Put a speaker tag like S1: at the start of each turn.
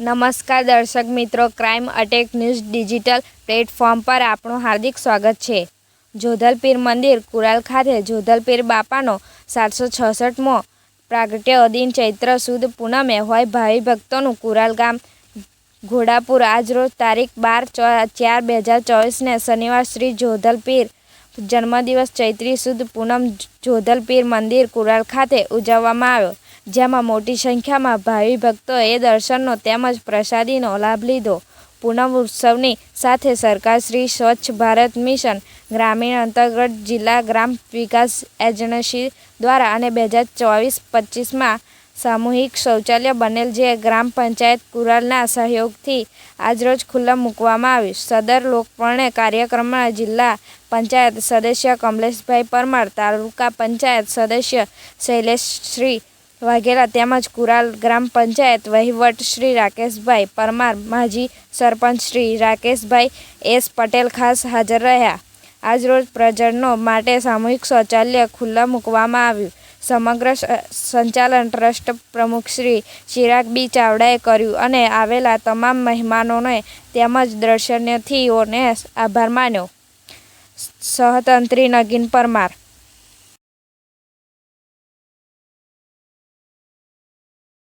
S1: નમસ્કાર દર્શક મિત્રો crime attack news digital platform પર આપણું હાર્દિક સ્વાગત છે. જોધલપીર મંદિર, કુરાલ ખાતે જોધલપીર બાપાનો સાતસો છસઠમો પ્રાગટ્ય દિન ચૈત્ર સુદ પૂનમે હોય ભાવિ ભક્તોનું કુરાલ ગામ ઘોડાપુર આજરોજ તારીખ બાર ચાર બે હજાર ચોવીસને શનિવાર શ્રી જોધલપીર જન્મદિવસ ચૈત્રી સુદ પૂનમ જોધલપીર મંદિર, કુરાલ ખાતે ઉજવવામાં આવ્યો. જેમાં મોટી સંખ્યામાં ભાવિ ભક્તોએ દર્શનનો તેમજ પ્રસાદીનો લાભ લીધો. પૂનમ ઉત્સવની સાથે સરકાર શ્રી સ્વચ્છ ભારત મિશન, ગ્રામીણ અંતર્ગત જિલ્લા ગ્રામ વિકાસ એજન્સી દ્વારા અને બે હજાર ચોવીસ પચીસમાં સામૂહિક શૌચાલય બનેલ જે ગ્રામ પંચાયત કુરાલના સહયોગથી આજરોજ ખુલ્લા મૂકવામાં આવ્યું. સદર લોકપર્ણે કાર્યક્રમમાં જિલ્લા પંચાયત સદસ્ય કમલેશભાઈ પરમાર, તાલુકા પંચાયત સદસ્ય શૈલેષશ્રી વાઘેલા તેમજ કુરાલ ગ્રામ પંચાયત વહીવટ શ્રી રાકેશભાઈ પરમાર, માજી સરપંચ શ્રી રાકેશભાઈ એસ પટેલ ખાસ હાજર રહ્યા. આજરોજ પ્રજનનો માટે સામૂહિક શૌચાલય ખુલ્લા મૂકવામાં આવ્યું. સમગ્ર સંચાલન ટ્રસ્ટ પ્રમુખ શ્રી ચિરાગ બી ચાવડાએ કર્યું અને આવેલા તમામ મહેમાનોને તેમજ દર્શનાર્થીઓને આભાર માન્યો. સહતંત્રી નગીન પરમાર